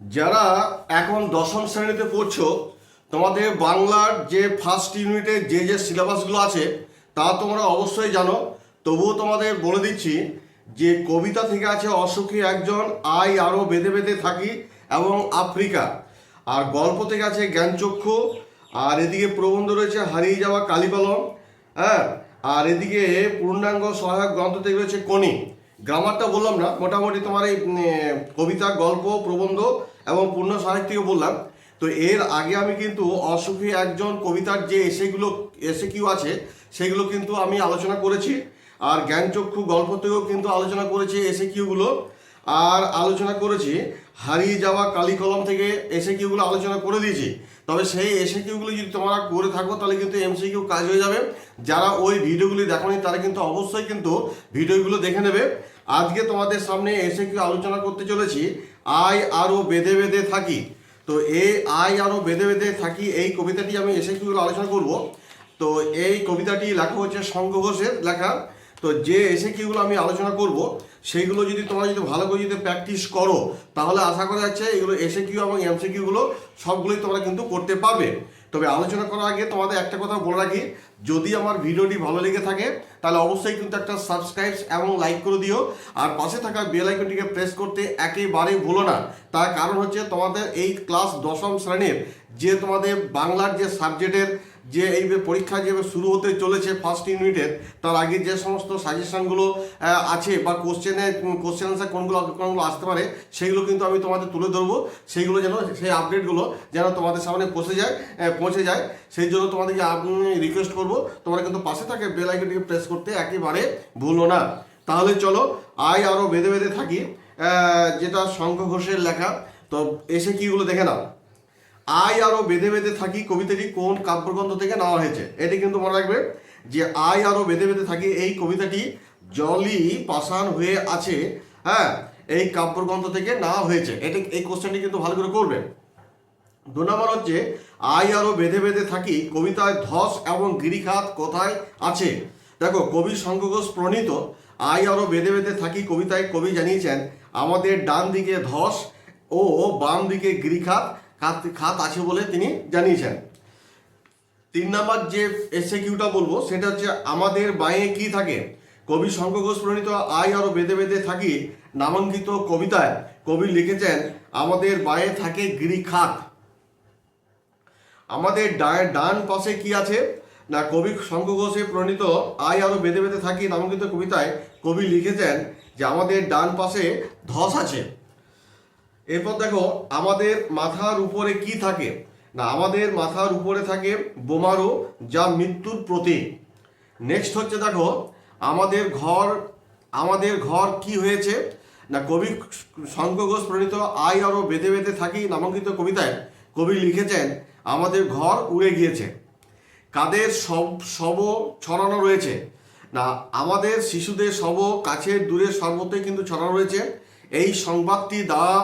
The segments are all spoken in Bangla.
যারা এখন দশম শ্রেণীতে পড়ছো, তোমাদের বাংলার যে ফার্স্ট ইউনিটে যে যে সিলেবাসগুলো আছে, তা তোমরা অবশ্যই জানো। তবুও তোমাদের বলে দিচ্ছি যে কবিতা থেকে আছে অসুখী একজন, আই আরও বেঁধে বেঁধে থাকি, এবং আফ্রিকা। আর গল্প থেকে আছে জ্ঞানচক্ষু, আর এদিকে প্রবন্ধ রয়েছে হারিয়ে যাওয়া কালীকলম হ্যাঁ? আর এদিকে পূর্ণাঙ্গ সহায়ক গ্রন্থ থেকে রয়েছে কনি গ্রামারটা বললাম না, মোটামুটি তোমার এই কবিতা, গল্প, প্রবন্ধ এবং পূর্ণ সহায়ক বললাম। তো এর আগে আমি কিন্তু অসুখী একজন কবিতার যে এসেগুলো এসে কিউ আছে, সেগুলো কিন্তু আমি আলোচনা করেছি। আর জ্ঞানচক্ষু গল্প থেকেও কিন্তু আলোচনা করেছি এসে কিউগুলো আর আলোচনা করেছি, হারিয়ে যাওয়া কালি কলম থেকে এসে কিউগুলো আলোচনা করে দিয়েছি। তবে সেই এসে কিউগুলো যদি তোমরা করে থাকো, তাহলে কিন্তু এমসিকিউ কাজ হয়ে যাবে। যারা ওই ভিডিওগুলি দেখোনি, তারা কিন্তু অবশ্যই কিন্তু ভিডিওগুলো দেখে নেবে। আজকে তোমাদের সামনে এসে কিউ আলোচনা করতে চলেছি আয় আরও বেঁধে বেঁধে থাকি। তো এই আয় আরও বেঁধে বেঁধে থাকি, এই কবিতাটি আমি এসে কিউগুলো আলোচনা করব। তো এই কবিতাটি লেখা হচ্ছে শঙ্খ ঘোষের লেখা। তো যে এসে কিউগুলো আমি আলোচনা করব সেইগুলো যদি তোমরা যদি ভালো করে যদি প্র্যাকটিস করো, তাহলে আশা করা যাচ্ছে এগুলো এসে কিউ এবং এমসি কিউগুলো সবগুলোই তোমরা কিন্তু করতে পারবে। তবে আলোচনা করার আগে তোমাদের একটা কথা বলে রাখি, যদি আমার ভিডিওটি ভালো লেগে থাকে, তাহলে অবশ্যই কিন্তু একটা সাবস্ক্রাইব এবং লাইক করে দিও। আর পাশে থাকা বেল আইকনটিকে প্রেস করতে একেবারেই ভুলো না। তার কারণ হচ্ছে তোমাদের এই ক্লাস দশম শ্রেণির যে তোমাদের বাংলার যে সাবজেক্টের যে এই পরীক্ষা যে শুরু হতে চলেছে ফার্স্ট ইউনিটের তার আগে যে সমস্ত সাজেশনগুলো আছে বা কোশ্চেনে কোশ্চেন আনসার কোনগুলো কোনগুলো আসতে পারে সেইগুলো কিন্তু আমি তোমাদের তুলে ধরবো। সেইগুলো যেন, সেই আপডেটগুলো যেন তোমাদের সামনে পৌঁছে যায় পৌঁছে যায়। সেই জন্য তোমাদেরকে আমি রিকোয়েস্ট করব, তোমরা কিন্তু পাশে থাকে বেল আইকনটিকে প্রেস করতে একেবারে ভুলো না। তাহলে চলো, আয় আরও বেঁধে বেঁধে থাকি যেটা শঙ্খ ঘোষের লেখা। তো এসে কিগুলো দেখে নাও। আয় আরও বেঁধে বেঁধে থাকি কবিতাটি কোন কাব্যগ্রন্থ থেকে নেওয়া হয়েছে? এটি কিন্তু মনে রাখবে যে আয় আরও বেঁধে বেঁধে থাকি এই কবিতাটি জলই পাষাণ হয়ে আছে হ্যাঁ এই কাব্যগ্রন্থ থেকে নেওয়া হয়েছে। এটি, এই কোশ্চেনটি কিন্তু ভালো করে করবে দু নম্বর হচ্ছে আয় আরও বেঁধে বেঁধে থাকি কবিতায় ধস এবং গিরিখাত কোথায় আছে? দেখো, কবি শঙ্কঘোষ প্রণীত আয় আরও বেঁধে বেঁধে থাকি কবিতায় কবি জানিয়েছেন, আমাদের ডান দিকে ধস ও বাম দিকে গিরিখাত খাত খাত আছে বলে তিনি জানিয়েছেন। তিন নাম্বার যে এসে কিউটা বলব, সেটা হচ্ছে আমাদের বাঁয়ে কি থাকে? কবি শঙ্কর ঘোষ প্রণীত আয় আরও বেঁধে বেঁধে থাকি নামাঙ্কিত কবিতায়। কবি লিখেছেন, আমাদের বাঁয়ে থাকে গিরিখাত আমাদের ডান পাশে কি আছে? না, কবি শঙ্কর ঘোষে প্রণীত আয় আরও বেঁধে বেঁধে থাকি নামাঙ্কিত কবিতায় কবি লিখেছেন যে, আমাদের ডান পাশে ধস আছে। এরপর দেখো, আমাদের মাথার উপরে কি থাকে? না, আমাদের মাথার উপরে থাকে বোমারু যা মৃত্যুর প্রতীক। নেক্সট হচ্ছে দেখো, আমাদের ঘর আমাদের ঘর কি হয়েছে? না, কবি শঙ্খ ঘোষ প্রণীত আয় আরও বেঁধে বেঁধে থাকি নামাঙ্কিত কবিতায় কবি লিখেছেন, আমাদের ঘর উড়ে গিয়েছে। কাদের সব শব ছড়ানো রয়েছে? না, আমাদের শিশুদের শব কাছে দূরে সর্বত্রই কিন্তু ছড়ানো রয়েছে। এই সংবাদটি দেওয়া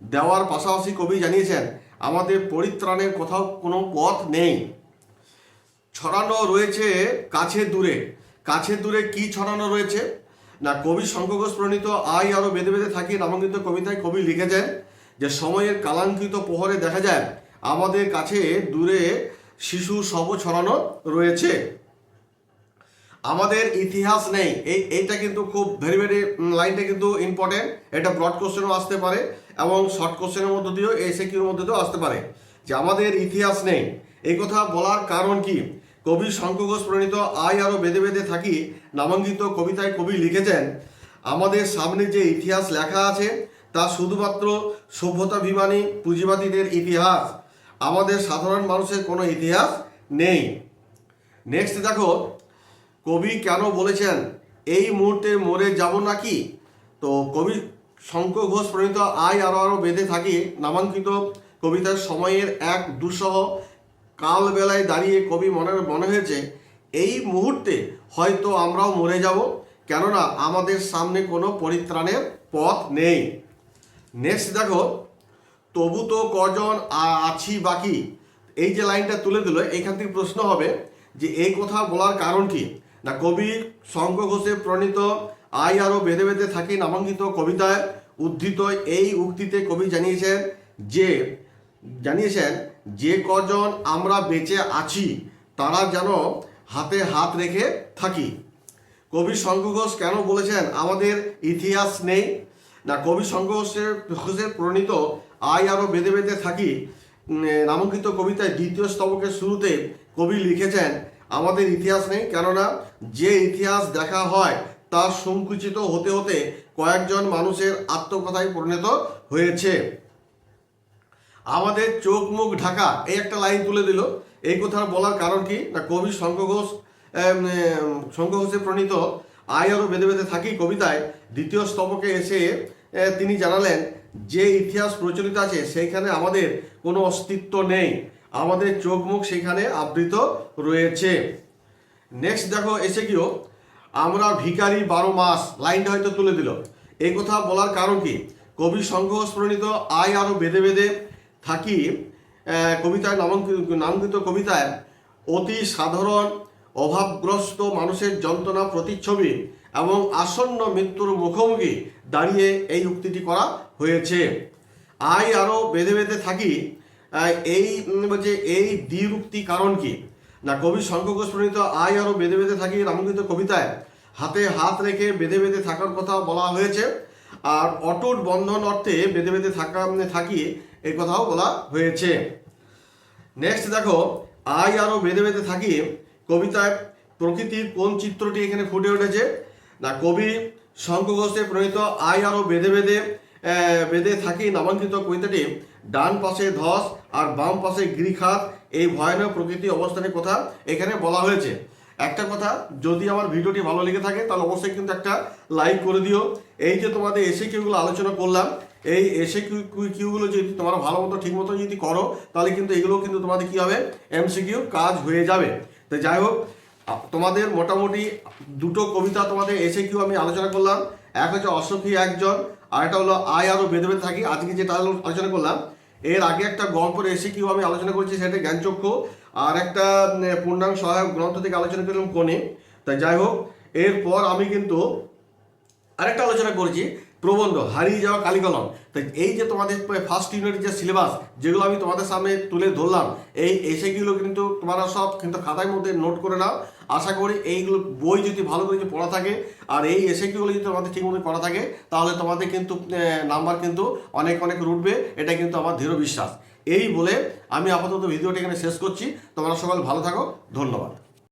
দেওয়ার পাশাপাশি কবি জানিয়েছেন, আমাদের পরিত্রাণের কোথাও কোনো পথ নেই। ছড়ানো রয়েছে কাছে দূরে। কাছে দূরে কি ছড়ানো রয়েছে? না, কবি শঙ্কঘোষ প্রণীত আয় আরও বেঁধে বেঁধে থাকি নামাঙ্কিত কবিতায় কবি লিখেছেন যে, সময়ের কালাঙ্কিত প্রহরে দেখা যায়, আমাদের কাছে দূরে শিশু শব ছড়ানো রয়েছে। আমাদের ইতিহাস নেই। এই, এইটা কিন্তু খুব ভেরি ভেরি লাইনটা কিন্তু ইম্পর্টেন্ট এটা ব্রড কোশ্চেনও আসতে পারে এবং শর্ট কোশ্চেনের মধ্য দিয়েও এসে কিউর মধ্যে দিয়েও আসতে পারে। যে আমাদের ইতিহাস নেই। এই কথা বলার কারণ কি? কবি শঙ্খ ঘোষ প্রণীত আয় আরও বেঁধে বেঁধে থাকি নামাঙ্কিত কবিতায় কবি লিখেছেন, আমাদের সামনে যে ইতিহাস লেখা আছে, তা শুধুমাত্র সভ্যতাভিমানী পুঁজিবাদীদের ইতিহাস। আমাদের সাধারণ মানুষের কোনো ইতিহাস নেই। নেক্সট দেখো কবি কেন বলেছেন, এই মুহূর্তে মরে যাব নাকি? তো কবি শঙ্কর ঘোষ প্রণীত আয় আরও আরও বেঁধে থাকি। নামাঙ্কিত কবিতার সময়ের এক দুঃসহ কালবেলায় দাঁড়িয়ে কবি মনে মনে হয়েছে, এই মুহূর্তে হয়তো আমরাও মরে যাব, কেননা আমাদের সামনে কোনো পরিত্রাণের পথ নেই। নেক্সট দেখো, তবু তো কজন আছি বাকি? এই যে লাইনটা তুলে দিল, এখান থেকে প্রশ্ন হবে যে এই কথা বলার কারণ কি? না কবি শঙ্খ ঘোষে প্রণীত আয় আরও বেঁধে বেঁধে থাকি নামাঙ্কিত কবিতায় উদ্ধৃত এই উক্তিতে কবি জানিয়েছেন যে জানিয়েছেন, যে কজন আমরা বেঁচে আছি, তারা যেন হাতে হাত রেখে থাকি। কবি শঙ্খ ঘোষ কেন বলেছেন, আমাদের ইতিহাস নেই। না, কবি শঙ্খ ঘোষের প্রণীত আয় আরও বেঁধে বেঁধে থাকি। নামাঙ্কিত কবিতায় দ্বিতীয় স্তবকের শুরুতে কবি লিখেছেন আমাদের ইতিহাস নেই, কেননা যে ইতিহাস দেখা হয় তা সংকুচিত হতে হতে কয়েকজন মানুষের আত্মকথায় পরিণত হয়েছে। আমাদের চোখ মুখ ঢাকা, এই একটা লাইন তুলে দিল। এই কথা বলার কারণ কি? না, কবি শঙ্খ ঘোষ শঙ্খ ঘোষের প্রণীত আয় আরও বেঁধে বেঁধে থাকি কবিতায় দ্বিতীয় স্তবকে এসে তিনি জানালেন, যে ইতিহাস প্রচলিত আছে, সেইখানে আমাদের কোনো অস্তিত্ব নেই। আমাদের চোখ মুখ সেখানে আবৃত রয়েছে। নেক্সট দেখো, এসে গিয়েও আমরা ভিখারি বারো মাস, লাইনটা হয়তো তুলে দিল। এই কথা বলার কারণ কি? কবি সংঘোষ প্রণীত আয় আরও বেঁধে বেঁধে থাকি কবিতায় নামাঙ্কিত নামাঙ্কিত কবিতায় অতি সাধারণ, অভাবগ্রস্ত মানুষের যন্ত্রণা প্রতিচ্ছবি এবং আসন্ন মৃত্যুর মুখোমুখি দাঁড়িয়ে এই উক্তিটি করা হয়েছে। আয় আরও বেঁধে বেঁধে থাকি এই বলছে এই দ্বিরুক্তি কারণ কি? না কবি শঙ্খ প্রণীত আয় আরও বেঁধে বেঁধে থাকি নামাঙ্কিত কবিতায়। হাতে হাত রেখে বেঁধে বেঁধে থাকার কথা বলা হয়েছে। আর অটুট বন্ধন অর্থে বেঁধে বেঁধে থাকা উম, থাকি এই কথাও বলা হয়েছে। নেক্সট দেখো আয় আরও বেঁধে বেঁধে থাকি কবিতায় প্রকৃতির কোন চিত্রটি এখানে ফুটে উঠেছে? না কবি শঙ্খ প্রণীত আই আরও বেঁধে বেঁধে বেঁধে থাকি নামাঙ্কিত কবিতাটি, ডান পাশে ধস আর বাম পাশে গিরিখাত, এই ভয়ানক প্রকৃতি অবস্থানের কথা এখানে বলা হয়েছে। একটা কথা, যদি আমার ভিডিওটি ভালো লেগে থাকে, তাহলে অবশ্যই কিন্তু একটা লাইক করে দিও। এই যে তোমাদের এসে কিউগুলো আলোচনা করলাম, এই এসে কিউগুলো যদি তোমরা ভালো মতো, ঠিক মতো যদি করো, তাহলে কিন্তু এগুলো কিন্তু তোমাদের কি হবে? এমসিকিউ কাজ হয়ে যাবে। তো যাই হোক তোমাদের মোটামুটি দুটো কবিতা তোমাদের এসে কিউ আমি আলোচনা করলাম। এক হচ্ছে অসখী একজন আর একটা হলো, আয় আরও বেঁধে বেঁধে থাকি। আজকে যেটা আলোচনা করলাম, এর আগে একটা গল্প এসে কীভাবে আমি আলোচনা করেছি সেটা জ্ঞানচক্ষ আর একটা পূর্ণাঙ্গ সহায়ক গ্রন্থ থেকে আলোচনা করলাম কোণে তাই যাই হোক, এরপর আমি কিন্তু আরেকটা আলোচনা করেছি। প্রবন্ধ, হারিয়ে যাওয়া কালিকলম। তাই এই যে তোমাদের ফার্স্ট ইউনিটের যে সিলেবাস যেগুলো আমি তোমাদের সামনে তুলে ধরলাম, এই এসেগুলো কিন্তু তোমরা সব কিন্তু খাতার মধ্যে নোট করে নাও। আশা করি এইগুলো বই যদি ভালো করে যদি পড়া থাকে, আর এই এসেগুলো যদি তোমাদের ঠিক মতো পড়া থাকে, তাহলে তোমাদের কিন্তু নাম্বার কিন্তু অনেক অনেক উঠবে এটা কিন্তু আমার দৃঢ় বিশ্বাস। এই বলে আমি আপাতত ভিডিওটা এখানে শেষ করছি। তোমরা সকাল ভালো থাকো। ধন্যবাদ।